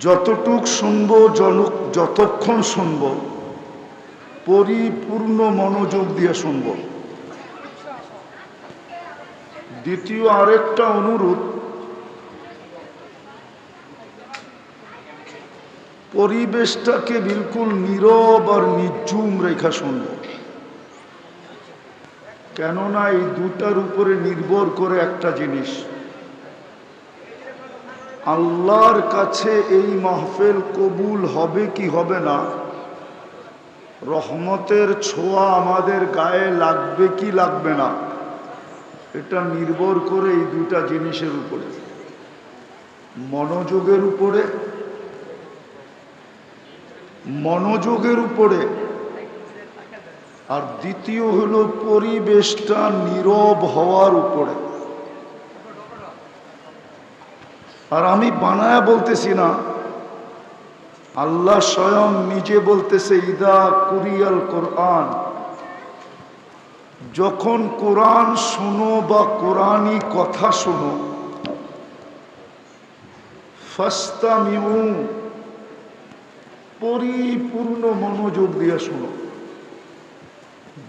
যতটুক শুনব জন- যতক্ষণ শুনব, পরিপূর্ণ মনোযোগ দিয়ে শুনব। দ্বিতীয় আরেকটা অনুরোধ, পরিবেশটাকে বিলকুল নীরব আর নির্জুম রেখা শুনব। কেননা এই দুটার উপরে নির্ভর করে একটা জিনিস। আল্লাহর কাছে এই মাহফিল কবুল হবে কি হবে না? রহমতের ছোঁয়া আমাদের গায়ে লাগবে কি লাগবে না? এটা নির্ভর করে এই দুটা জিনিসের উপরে। মনোযোগের উপরে মনোযোগের উপরে। আর দ্বিতীয় হলো পরিবেশটা নীরব হওয়ার উপরে। আর আমি বানায়া বলতেছি না। আল্লাহ স্বয়ং নিজে বলতেছে, ইদা কুরিয়াল কোরআন। যখন কোরআন শোনো বা কোরআনই কথা শোনো, ফাস্তামিউ, পরিপূর্ণ মনোযোগ দিয়ে শোনো।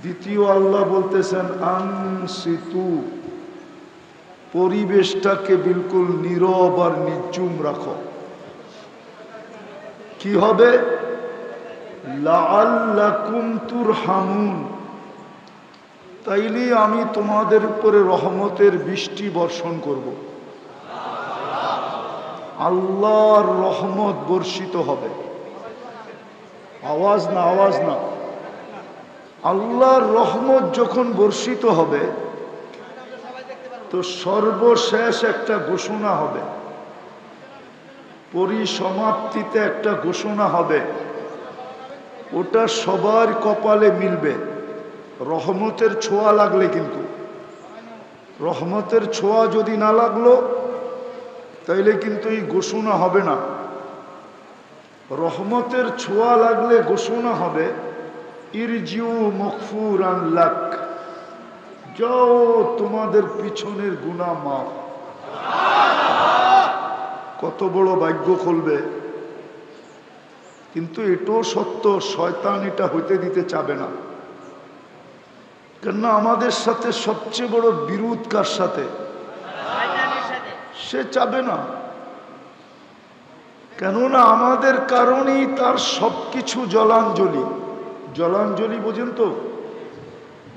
দ্বিতীয় আল্লাহ বলতেছেন, আনসিতু। পরিবেশটাকে বিলকুল নীরব আর নির্জুম রাখো। কি হবে? তুরহামুন। তাইলে আমি তোমাদের উপরে রহমতের বৃষ্টি বর্ষণ করব। আল্লাহর রহমত বর্ষিত হবে। আওয়াজ না আওয়াজ না। আল্লাহর রহমত যখন বর্ষিত হবে তো সর্বশেষ একটা ঘোষণা হবে। পরিসমাপ্তিতে একটা ঘোষণা হবে। ওটা সবার কপালে মিলবে। রহমতের ছোঁয়া লাগলে কিন্তু। রহমতের ছোঁয়া যদি না লাগল, তাইলে কিন্তু এই ঘোষণা হবে না। রহমতের ছোঁয়া লাগলে ঘোষণা হবে, ইরজিউ মকফুর লাক। যাও, তোমাদের পিছনের গুণা মাফ। কত বড় ভাগ্য খুলবে। কিন্তু এটাও সত্য, শয়তান এটা হইতে দিতে চাবে না। কেননা আমাদের সাথে সবচেয়ে বড় বিরোধ কার সাথে? সে চাবে না। কেননা আমাদের কারণেই তার সবকিছু জলাঞ্জলি। জলাঞ্জলি বোঝেন তো?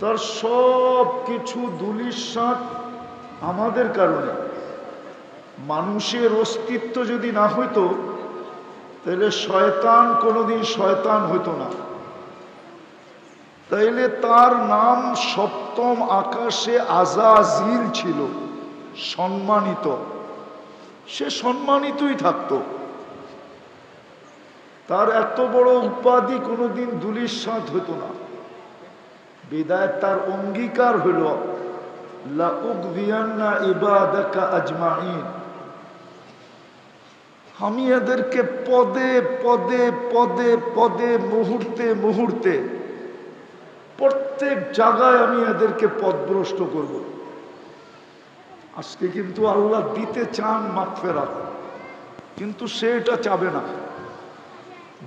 তার সব কিছু সাথ আমাদের কারণে। মানুষের অস্তিত্ব যদি না হইতো, তাহলে শয়তান কোনোদিন শয়তান হইতো না। তাইলে তার নাম সপ্তম আকাশে আজাজিল ছিল, সম্মানিত। সে সম্মানিতই থাকতো। তার এত বড় উপাধি কোনোদিন দুলির সাথ হইতো না। বিদায় তার অঙ্গীকার হইল আমি এদেরকে পদে পদে পদে পদে, মুহূর্তে মুহূর্তে প্রত্যেক জায়গায় আমি এদেরকে পদভ্রষ্ট করব। আজকে কিন্তু আল্লাহ দিতে চান মাগফেরাত, কিন্তু সে এটা চাবে না।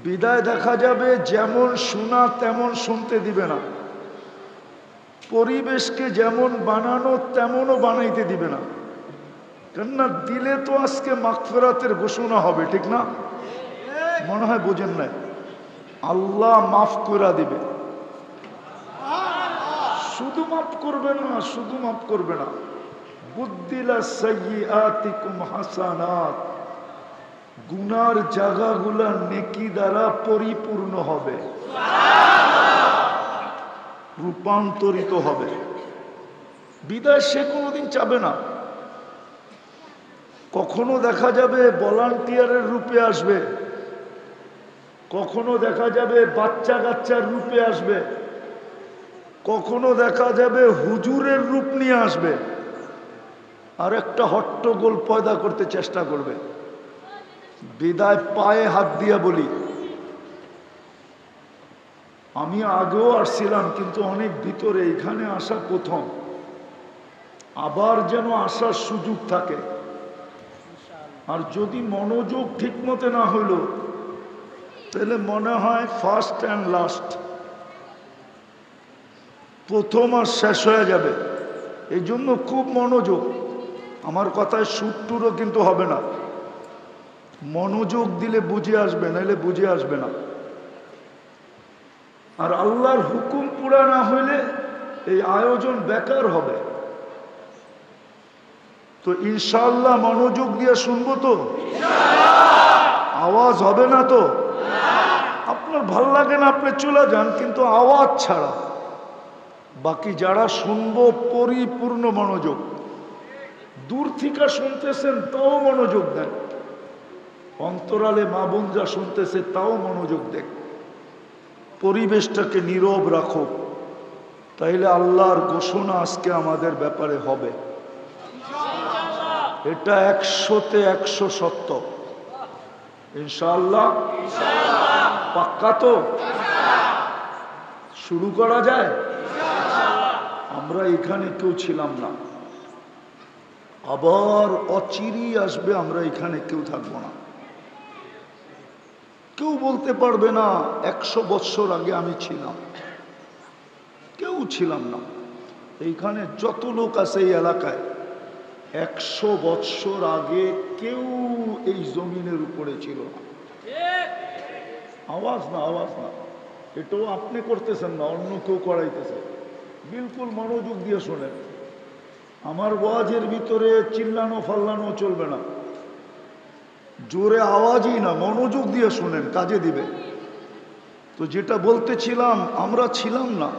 বিদায় দেখা যাবে, যেমন শোনা তেমন শুনতে দিবে না। পরিবেশকে যেমন বানানো, তেমনও বানাইতে দিবে না। কেননা দিলে তো আজকে মাগফেরাতের ঘোষণা হবে, ঠিক না? মনে হয় বোঝেন নাই? আল্লাহ মাফ করে দিবে। শুধু মাফ করবে না, শুধু মাফ করবে না। বুদ্দিলা হাসানাত। গুনার জায়গাগুলা নেকি দ্বারা পরিপূর্ণ হবে। রূপান্তরিত হবে। বিদায় সে কোনোদিন চাবে না। কখনো দেখা যাবে ভলান্টিয়ারের রূপে আসবে। কখনো দেখা যাবে বাচ্চা কাচ্চার রূপে আসবে। কখনো দেখা যাবে হুজুরের রূপ নিয়ে আসবে। আর একটা হট্টগোল পয়দা করতে চেষ্টা করবে। বিদায় পায়ে হাত দিয়া বলি আমি আগেও আসছিলাম, কিন্তু অনেক ভিতরে এখানে আসা প্রথম। আবার যেন আসার সুযোগ থাকে। আর যদি মনোযোগ ঠিক মতে না হইল, তাহলে মনে হয় ফার্স্ট অ্যান্ড লাস্ট প্রথম আর শেষ হয়ে যাবে। এই জন্য খুব মনোযোগ। আমার কথায় সুট্টুরও কিন্তু হবে না। মনোযোগ দিলে বুঝে আসবে, নাহলে বুঝে আসবে না। আর আল্লাহর হুকুম পুরা না হইলে এই আয়োজন বেকার হবে। তো ইনশাল্লাহ মনোযোগ দিয়ে শুনব তো? আওয়াজ হবে না তো? আপনার ভালো লাগে না আপনি চলে যান কিন্তু আওয়াজ ছাড়া। বাকি যারা শুনব পরিপূর্ণ মনোযোগ। দূর থেকে শুনতেছেন তাও মনোযোগ দেন। অন্তরালে মা বোন যা শুনতেছে তাও মনোযোগ দেন। পরিবেশটাকে নীরব রাখো। তাইলে আল্লাহর ঘোষণা আজকে আমাদের ব্যাপারে হবে। এটা একশোতে একশো সত্য। ইনশাআল্লাহ। পাক্কা তো? শুরু করা যায়? আমরা এখানে কেউ ছিলাম না। আবার অচিরি আসবে আমরা এখানে কেউ থাকব না। কেউ বলতে পারবে না, একশো বৎসর আগে আমি ছিলাম। কেউ ছিলাম না। এইখানে যত লোক আছে এই এলাকায়, একশো বৎসর আগে কেউ এই জমিনের উপরে ছিল না। আওয়াজ না আওয়াজ না। এটাও আপনি করতেছেন না, অন্য কেউ করাইতেছে। বিলকুল মনোযোগ দিয়ে শোনেন। আমার ওয়াজের ভিতরে চিল্লানো ফাল্লানো চলবে না। জোরে আওয়াজই না, মনোযোগ দিয়ে শোনেন, কাজে দিবে। তো যেটা বলতেছিলাম, আমরা ছিলাম না।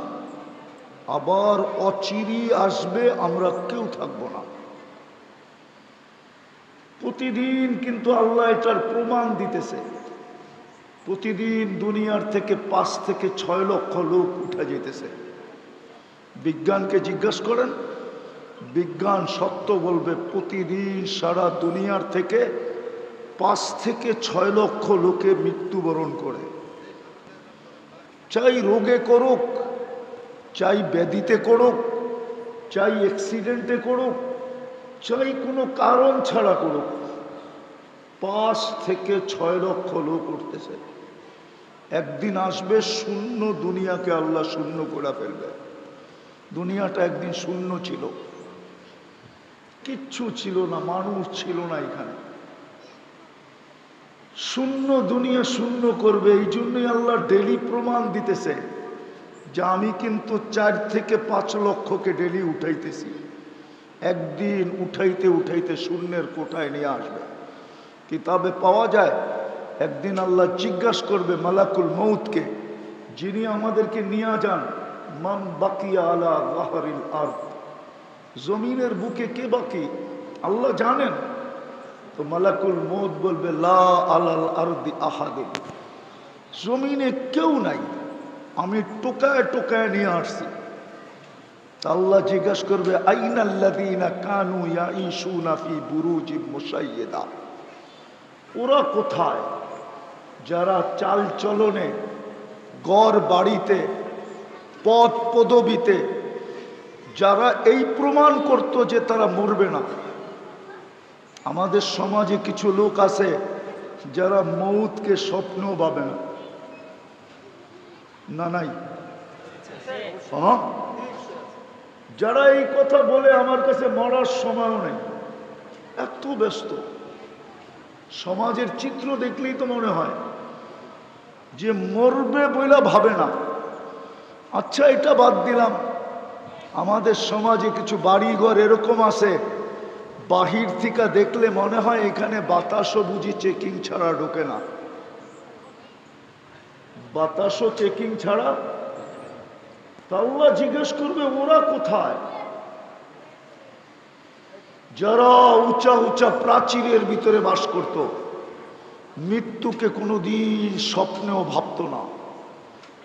আবার অচিরি আসবে, আমরা কেউ থাকব না। প্রতিদিন কিন্তু আল্লাহ এটার প্রমাণ দিতেছে। প্রতিদিন দুনিয়ার থেকে পাঁচ থেকে ছয় লক্ষ লোক উঠে যেতেছে। বিজ্ঞানকে জিজ্ঞাসা করেন, বিজ্ঞান সত্য বলবে, প্রতিদিন সারা দুনিয়ার থেকে পাঁচ থেকে ছয় লক্ষ লোকে মৃত্যুবরণ করে। চাই রোগে করুক, চাই ব্যাধিতে করুক, চাই অ্যাক্সিডেন্টে করুক, চাই কোনো কারণ ছাড়া করুক। পাঁচ থেকে ছয় লক্ষ লোক উঠতেছে। একদিন আসবে শূন্য দুনিয়াকে আল্লাহ শূন্য করে ফেলবে। দুনিয়াটা একদিন শূন্য ছিল। কিচ্ছু ছিল না, মানুষ ছিল না এখানে। শূন্য দুনিয়া শূন্য করবে, এই জন্যই আল্লাহ ডেলি প্রমাণ দিতেছে যে আমি কিন্তু চার থেকে পাঁচ লক্ষকে ডেলি উঠাইতেছি। একদিন উঠাইতে উঠাইতে শূন্যের কোঠায় নিয়ে আসবে। কিতাবে পাওয়া যায়, একদিন আল্লাহ জিজ্ঞাসা করবে মালাকুল মৌতকে যিনি আমাদেরকে নিয়ে যান মাম বাকি আলা জমিনের বুকে কে বাকি? আল্লাহ জানেন। তো মালাকুল মৌত বলবে, লা আলাল আরদি আহাদিন। জমিনে কেউ নাই। আমি টোকায় টোকায় নিয়ে আসছি। আল্লাহ জিজ্ঞাসা করবে আইনাল্লাদিনা কানু ইয়াইশুনা ফি বুরুজি মুসাইয়্যিদা ওরা কোথায়? যারা চাল চলনে, গড় বাড়িতে পদ পদবিতে, যারা এই প্রমাণ করত যে তারা মরবে না। আমাদের সমাজে কিছু লোক আছে যারা মৌতকে স্বপ্ন পাবে না। না নাই? হ্যাঁ? যারা এই কথা বলে আমার কাছে মরার সময়ও নেই। এত ব্যস্ত। সমাজের চিত্র দেখলেই তো মনে হয় যে মরবে বইলা ভাবে না। আচ্ছা এটা বাদ দিলাম। আমাদের সমাজে কিছু বাড়িঘর এরকম আছে। বাহির থেকে দেখলে মনে হয় এখানে বাতাসও বুঝি চেকিং ছাড়া ঢোকে না। বাতাসও চেকিং ছাড়া? তাল্লা জিজ্ঞেস করবে, ওরা কোথায়? যারা উঁচা উঁচা প্রাচীরের ভিতরে বাস করত, মৃত্যুকে কোনোদিন স্বপ্নেও ভাবত না।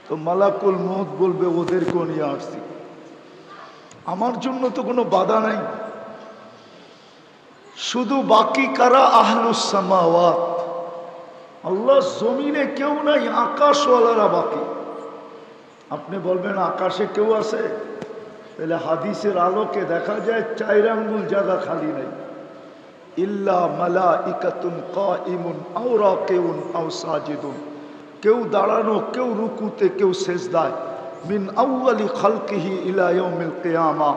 তো মালাকুল মত বলবে, ওদেরকেও নিয়ে আসছি। আমার জন্য তো কোনো বাধা নাই। শুধু বাকি কারা আহলুসামাওয়াত আল্লাহ জমিনে কেউ নাই আকাশওয়ালারা বাকি আপনি বলবেন আকাশে কেউ আছে তাহলে হাদিসের আলোকে দেখা যায় চার আঙ্গুল জায়গা খালি নেই ইল্লা মালা ইকাতুন কাইমুন আও রাকিউন আও সাজিদুন কেউ দাঁড়ানো কেউ রুকুতে কেউ সেজদায় মিন আউয়ালি খালকিহি ইলা ইয়াউমিল কিয়ামা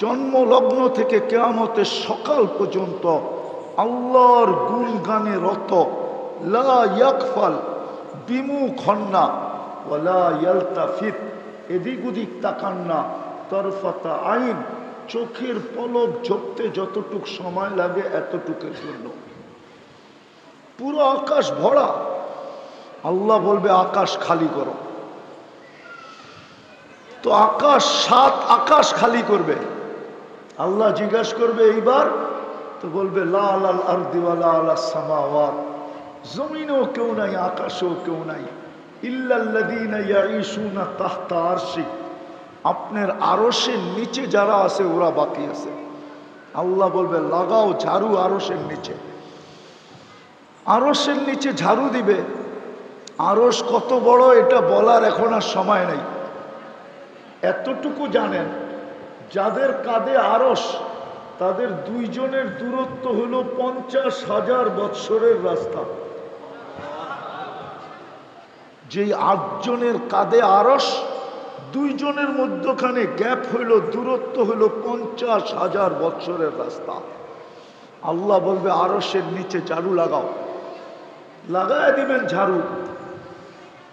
জন্ম লগ্ন থেকে কেয়ামতের সকাল পর্যন্ত আল্লাহর গুণ গানে রত। লা ইয়াকফাল বিমুখ হন না ইয়ালতাফিত। এদিক ওদিক তাকান না। তরফাতা আইন। চোখের পলক ঝরতে যতটুক সময় লাগে এতটুকের জন্য। পুরো আকাশ ভরা। আল্লাহ বলবে, আকাশ খালি করো। তো আকাশ সাত আকাশ খালি করবে। আল্লাহ জিজ্ঞাসা করবে, এইবার? তো বলবে লাল আল আর দিওয়ালা আল্লাহ সামাওয়াত। জমিনেও কেউ নাই, আকাশেও কেউ নাই। ইল্লাল্লাযীনা ইয়াঈশুনা তাহতা আরশি। আপনার আরশের নিচে যারা আছে, ওরা বাকি আছে। আল্লাহ বলবে, লাগাও ঝাড়ু আরশের নিচে। আরশের নিচে ঝাড়ু দিবে। আরস কত বড়, এটা বলার এখন আর সময় নেই। এতটুকু জানেন যাদের কাঁধে আরস, তাদের দুইজনের দূরত্ব হলো পঞ্চাশ হাজার বৎসরের রাস্তা। যেই আটজনের কাঁধে আরস, দুইজনের মধ্যখানে গ্যাপ হইল, দূরত্ব হইল পঞ্চাশ হাজার বৎসরের রাস্তা। আল্লাহ বলবে, আরসের নিচে ঝাড়ু লাগাও। লাগায় দিবেন ঝাড়ু।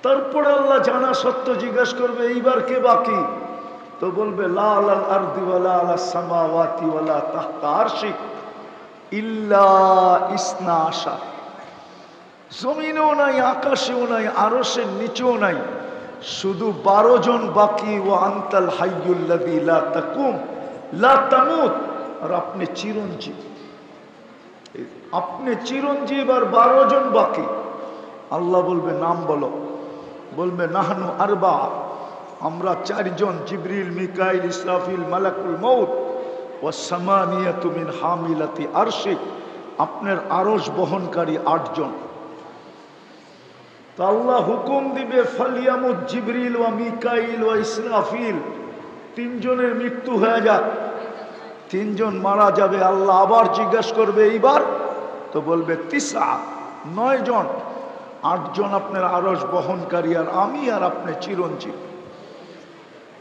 তারপরে আল্লাহ জানা সত্য জিজ্ঞাসা করবে, এইবার কে বাকি? তো বলবে, লাল আল আরদিওয়ালা আলা সামাওয়াতিওয়ালা তাহতা আরশিক ইল্লা ইসনা আশা। জমিনেও নাই, আকাশেও নাই আরসের নিচেও নাই। শুধু বারো জন বাকি ও আন্তাল হাইয়ুল্লাদি লা তাকুম, লা তামুত। আর আপনি চিরঞ্জীব। আপনি চিরঞ্জীব আর বারো জন বাকি। আল্লাহ বলবে, নাম বলো। বলবে, নাহানু আরবা। আমরা চারজন, জিবরিল, মিকাইল, ইসরাফিল, মালাকুল মৌত ও সামানিয়াতু মিন হামিলাতি আরশিক আপনার আরস বহনকারী আটজন। তা আল্লাহ হুকুম দিবে ফালিয়ামুদ জিবরিল ও মিকাইল ও ইসরাফিল, তিনজনের মৃত্যু হয়ে যাক। তিনজন মারা যাবে, আল্লাহ আবার জিজ্ঞেস করবে, এইবার? তো বলবে তিসা নয় জন আটজন আপনার আরস বহনকারী, আর আমি আর আপনি চিরঞ্জীব।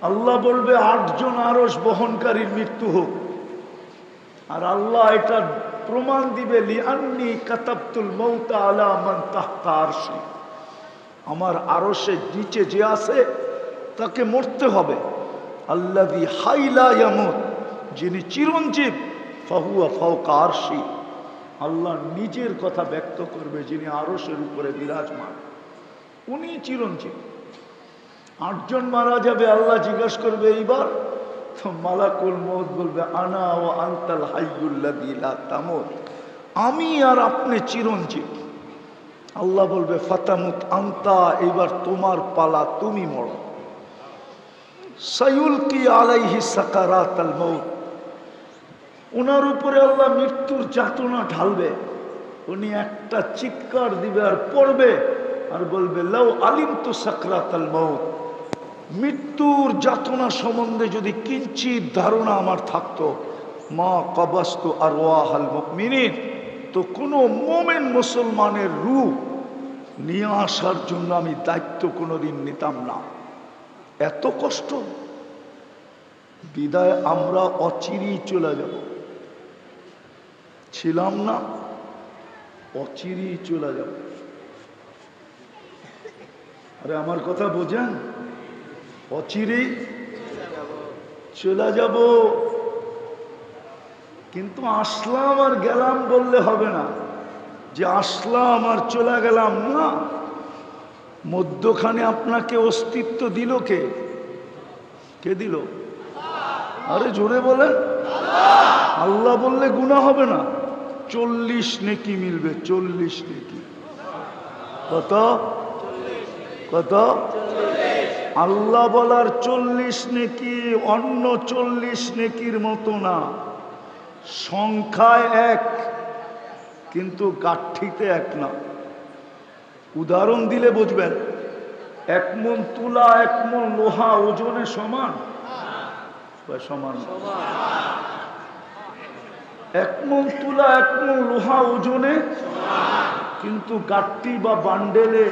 আল্লাহ বলবে, আটজন আরস বহনকারীর মৃত্যু হোক। আর আল্লাহ এটা প্রমাণ দিবে, লিআন্নি কাতাবতুল মৌতা আলা মান তাহতা আরশি। আমার আরসে নিচে যে আছে, তাকে মরতে হবে। আল্লাদি হাইলা ইয়ামুত, যিনি চিরঞ্জীব, ফাহুয়া ফাউকা আরশি। আল্লাহ নিজের কথা ব্যক্ত করবে, যিনি আরসের উপরে বিরাজমান। উনি চিরঞ্জীব। আটজন মারা যাবে, আল্লাহ জিজ্ঞাসা করবে, এইবার? তো মালাকুল মত বলবে, আনা ও আন্তাল হাইয়ুল্লাদিলা তামত। আমি আর আপনি চিরঞ্জীব। আল্লাহ বলবে, ফাতামুত আন্তা, এইবার তোমার পালা, তুমি মরো। সাইউল কি আলাইহি সাকারাত আল মৌত ওনার উপরে আল্লাহ মৃত্যুর যাতনা ঢালবে। উনি একটা চিৎকার দিবে আর পড়বে আর বলবে, লাউ আলিম তো সাকরাত আল মৌত মৃত্যুর যাতনা সম্বন্ধে যদি কিঞ্চিত ধারণা আমার থাকতো, মা কবাস্তু আর ওয়াহাল মিনিন তো কোনো মোমেন মুসলমানের রূপ নিয়ে আসার জন্য আমি দায়িত্ব কোনোদিন নিতাম না। এত কষ্ট। বিদায় আমরা অচিরেই চলে যাব। ছিলাম না, অচিরেই চলে যাব। আরে আমার কথা বোঝেন? অচিরেই চলে যাব। কিন্তু আসলাম আর গেলাম বললে হবে না। যে আসলাম আর চলে গেলাম না। মধ্যখানে আপনাকে অস্তিত্ব দিল কে? কে দিল? আরে জোরে বলেন। আল্লাহ বললে গুণা হবে না। চল্লিশ নেকি মিলবে, চল্লিশ নেকি। কত? কত? আল্লাহ বলার চল্লিশ নেকি অন্য চল্লিশ নেকির মতো না। সংখ্যায় এক, কিন্তু গাঠিতে এক না। উদাহরণ দিলে বুঝবেন, এক মন তুলা, এক মন লোহা ওজনে সমান? সমান। এক মন তুলা, এক মন লোহা ওজনে? কিন্তু গাঠটি বা বান্ডেলে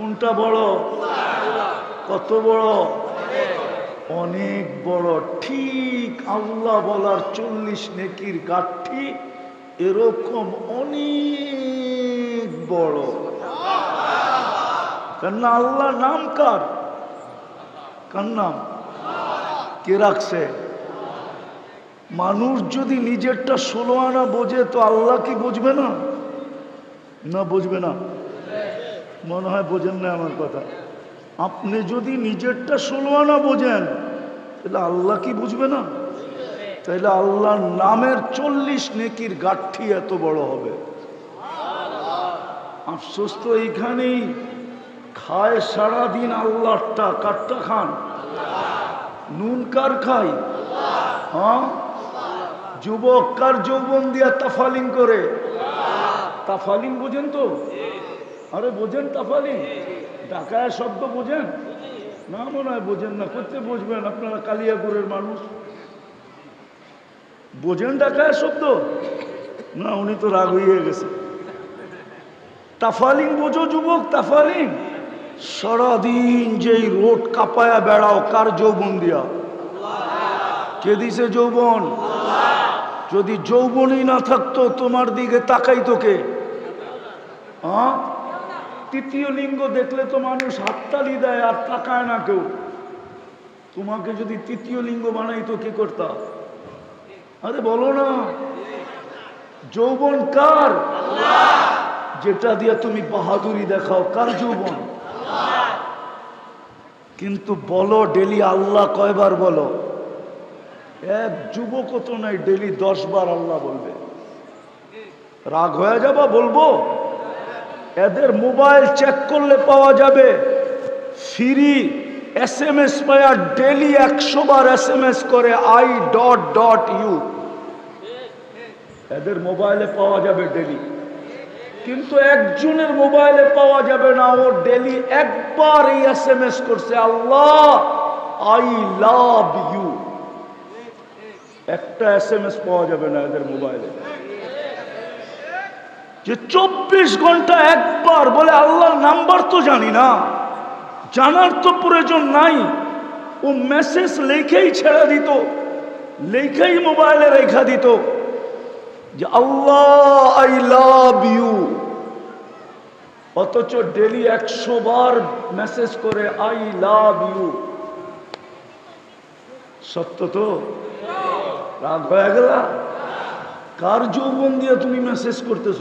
কোনটা বড়? কত বড়? অনেক বড়। ঠিক আল্লাহ বলার চল্লিশ নেকির গাঠি এরকম অনেক বড়। কেননা আল্লাহ নাম কার? কার নাম? কে রাখছে? মানুষ যদি নিজেরটা ষোলো আনা বোঝে তো আল্লাহ কি বুঝবে না? না বুঝবে না। মনে হয় বোঝেন না আমার কথা। আপনি যদি নিজেরটা ষোলো আনা বোঝেন, তাহলে আল্লাহ কি বুঝবে না? তাহলে আল্লাহর নামের চল্লিশ নেকির গাঠি এত বড় হবে। আফসোস তো এইখানেই। খায় সারাদিন আল্লাহটা কাটটা খান? নুন কার খাই হ্যাঁ? যুবক কার যৌবন দিয়া তাফালিং করে? তাফালিং বোঝেন তো? আরে বোঝেন তাফালিং? ঢাকায় শব্দ বোঝেন? না মনে হয় বোঝেন না, করতে বুঝবেন আপনারা কালিয়াপুরের মানুষ। বোঝেন ঢাকায় শব্দ? না, উনি তো রাগ হয়ে গেছে। তাফালিং বোঝো যুবক, তাফালিং। সারাদিন যেই রোড কাপায়া বেড়াও, কার যৌবন দিয়া? কে দিছে যৌবন? যদি যৌবনই না থাকতো, তোমার দিকে তাকাই তোকে হ্যাঁ তৃতীয় লিঙ্গ দেখলে তো মানুষ হাততালি দেয় আর তাকায় না কেউ। তোমাকে যদি তৃতীয় লিঙ্গ বানাই তো কি করতাম আরে বলো না। যৌবন কার? যেটা দিয়ে তুমি বাহাদুরি দেখাও, কার যৌবন? কিন্তু বলো ডেলি আল্লাহ কয়বার বলো? এক যুবক তো নাই, ডেলি দশ বার আল্লাহ বলবে। রাগ হয়ে যাবা বলব? এদের মোবাইল চেক করলে পাওয়া যাবে। ফ্রি এস এম এস পায়া ডেলি একশো বার এস এম এস করে আই ডট ডট ইউ এদের মোবাইলে পাওয়া যাবে ডেলি কিন্তু একজনের মোবাইলে পাওয়া যাবে না, ও ডেলি একবার এই এস এম এস করছে, আল্লাহ আই লাভ ইউ একটা এস এম এস পাওয়া যাবে না এদের মোবাইলে। যে চব্বিশ ঘণ্টা একবার বলে আল্লাহর নাম্বার তো জানি না, জানার তো প্রয়োজন নাই। ও মেসেজ লেখেই ছেড়ে দিত, লেখেই মোবাইলে রেখা দিত যে, আল্লাহ আই লাভ ইউ অথচ ডেলি একশো বার মেসেজ করে আই লাভ ইউ সত্য তো? রাগ হয়ে গেল। কার যৌবন দিয়ে তুমি মেসেজ করতেছ?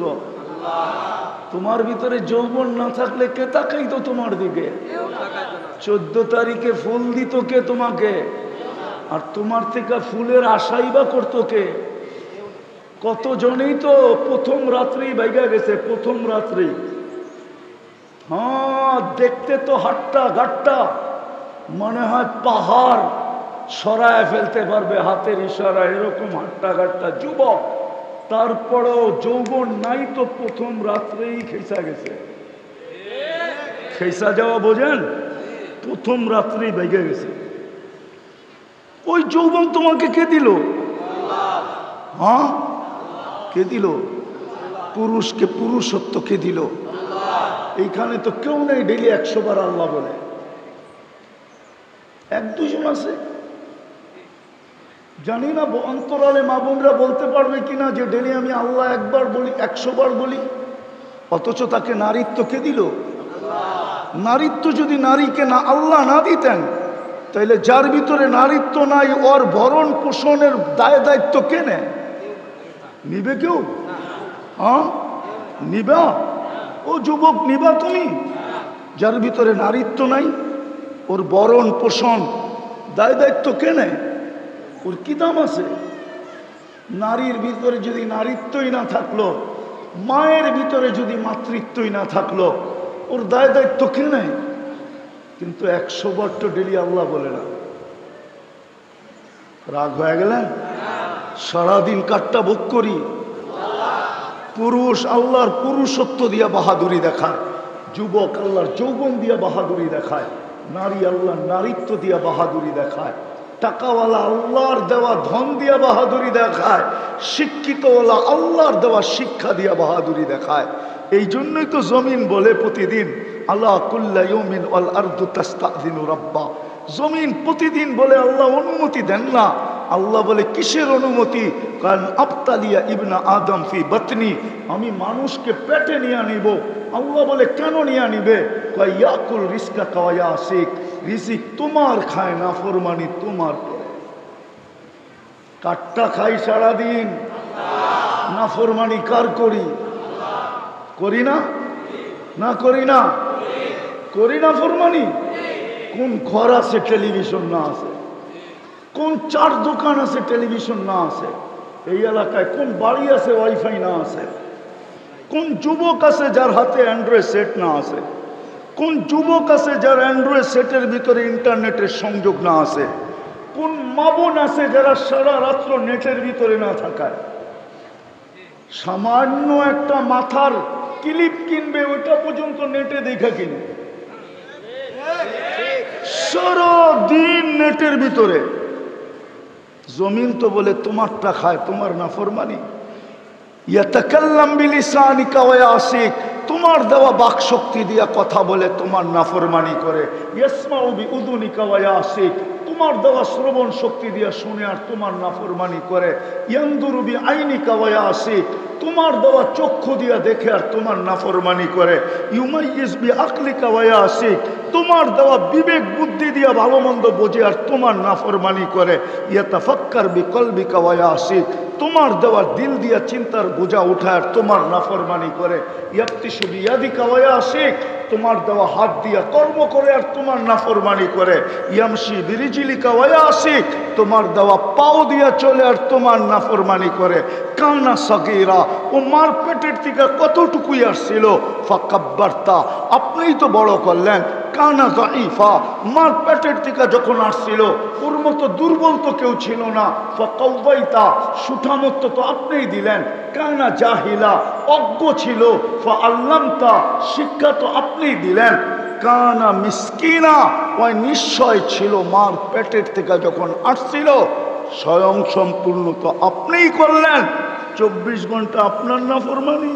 তোমার ভিতরে যৌবন না থাকলে কে তাকাই তো তোমার দিকে? চোদ্দ তারিখে ফুল দিত কে তোমাকে? আর তোমার থেকে ফুলের আশাই বা করতো কে? কতজনেই তো প্রথম রাত্রি বাইগা গেছে, প্রথম রাত্রি হ্যাঁ দেখতে তো হাটটা ঘাটটা মনে হয় পাহাড় সরায় ফেলতে পারবে, হাতের ইশারা এরকম হাট্টা ঘাটটা যুবক। তারপরেও যৌবন নাই তো প্রথম রাত্রেই খেসা গেছে। খেসা যাওয়া বোঝেন? প্রথম রাত্রেই বেগে গেছে। ওই যৌবন তোমাকে কে দিল? হ্যাঁ? কে দিল? পুরুষকে পুরুষত্ব কে দিল? এইখানে তো কেউ নেই ডেলি একশো বার আল্লাহ বলে। এক দুজন আছে? জানি না অন্তরালে মা বোনরা বলতে পারবে কিনা যে ডেলি আমি আল্লাহ একবার বলি একশো বার বলি। অথচ তাকে নারীত্ব কে দিল? নারীত্ব যদি নারীকে না আল্লাহ না দিতেন, তাইলে যার ভিতরে নারীত্ব নাই, ওর ভরণ পোষণের দায় দায়িত্ব কে নেয়? নিবে কেউ? হ্যাঁ নিবা? ও যুবক, নিবা তুমি? যার ভিতরে নারীত্ব নাই, ওর বরণ পোষণ দায় দায়িত্ব কে নেয়? ওর কি দাম আছে। নারীর ভিতরে যদি নারীত্বই না থাকল, মায়ের ভিতরে যদি মাতৃত্বই না থাকল, ওর দায় দায়িত্ব কে নেয়? কিন্তু একশো বার তো ডেলি আল্লাহ বলে না। রাগ হয়ে গেলেন সারাদিন কাটটা ভোগ করি। পুরুষ আল্লাহর পুরুষত্ব দিয়া বাহাদুরি দেখায়, যুবক আল্লাহর যৌবন দিয়া বাহাদুরি দেখায়, নারী আল্লাহর নারীত্ব দিয়া বাহাদুরি দেখায়। টাকাওয়ালা আল্লাহর দেওয়া ধন দিয়া বাহাদুরি দেখায়, শিক্ষিতওয়ালা আল্লাহর দেওয়া শিক্ষা দিয়া বাহাদুরি দেখায়। এই জন্যই তো জমিন বলে প্রতিদিন আল্লাহ কুল্লা আল আর্দু তাস্তাযিনু রাব্বা। জমিন প্রতিদিন বলে আল্লাহ অনুমতি দেন না। আল্লাহ বলে, কিসের অনুমতি? কারণ আবতালিয়া ইবনা আদম ফি বতনি, আমি মানুষকে পেটে নিয়ে নিব আল্লাহ বলে, কেন নিয়ে নিবে ইয়াকুল রিস্কা কাওয়া আসিক রিজিক তোমার খায় না, ফরমানি তোমার কাটটা খাই সারাদিন, না ফরমানি কার করি? করি না? না করি না? করি না ফরমানি? কোন ঘর আছে টেলিভিশন না আছে? কোন চার দোকান আছে, টেলিভিশন না আছে? এই এলাকায় কোন বাড়ি আছে, ওয়াইফাই না আছে? কোন যুবক আছে যার হাতে অ্যান্ড্রয়েড সেট না আছে? কোন যুবক আছে যার অ্যান্ড্রয়েড সেটের ভিতরে ইন্টারনেটের সংযোগ না আছে? কোন মাবন আছে যারা সারা রাত্র নেটের ভিতরে না থাকায়? সামান্য একটা মাথার ক্লিপ কিনবে, ওইটা পর্যন্ত নেটে দেখা কিনবে। সারাদিন নেটের ভিতরে। জমিন তো বলে তোমারটা খায়, তোমার না ফরমানি। তোমার দেওয়া বাক শক্তি দিয়া কথা বলে, তোমার নাফরমানি করে। তোমার দেওয়া শ্রবণ শক্তি দিয়া শুনে আর তোমার নাফরমানি করে। ইয়ান্দুরু বিআইনিকা ওয়া আসিক তোমার দেওয়া চক্ষু দিয়া দেখে আর তোমার নাফরমানি করে। ইউমাইয়িজ বিআকলিকা ওয়া আসিক তোমার দেওয়া বিবেক বুদ্ধি দিয়া ভালো মন্দ বোঝে আর তোমার নাফরমানি করে। ইয়াতাফাক্কার বিকলবিকা ওয়া আসিক তোমার দেওয়ার দিল দিয়া চিন্তার বোঝা উঠায় আর তোমার নাফরমানি করে। ইয়াপ্তি সুবিয়াদি কাওয়া শেখ তোমার দেওয়া হাত দিয়া কর্ম করে আর তোমার নাফরমানি করে। ইয়ামসি বিরিজিলিকা ওয়া আসি তোমার দেওয়া পাও দিয়া চলে আর তোমার নাফরমানি করে। কানা সগিরা ও মার পেটের থেকে কতটুকুই আসছিল? ফাকাব্বার্তা, আপনিই তো বড় করলেন, কানা জাইফা মার পেটের থেকে যখন আসছিল, ওর মতো দুর্বল তো কেউ ছিল না। ফকাউবাইতা সুঠামত্ব তো আপনিই দিলেন, কানা জাহিলা, অজ্ঞ ছিল। ফা আল্লামতা শিক্ষা তো আপনিই দিলেন। কানা মিসকিনা, ওই নিশ্চয় ছিল মার পেটের থেকে যখন আসছিল, স্বয়ং সম্পূর্ণ তো আপনিই করলেন। চব্বিশ ঘণ্টা আপনার না ফরমানি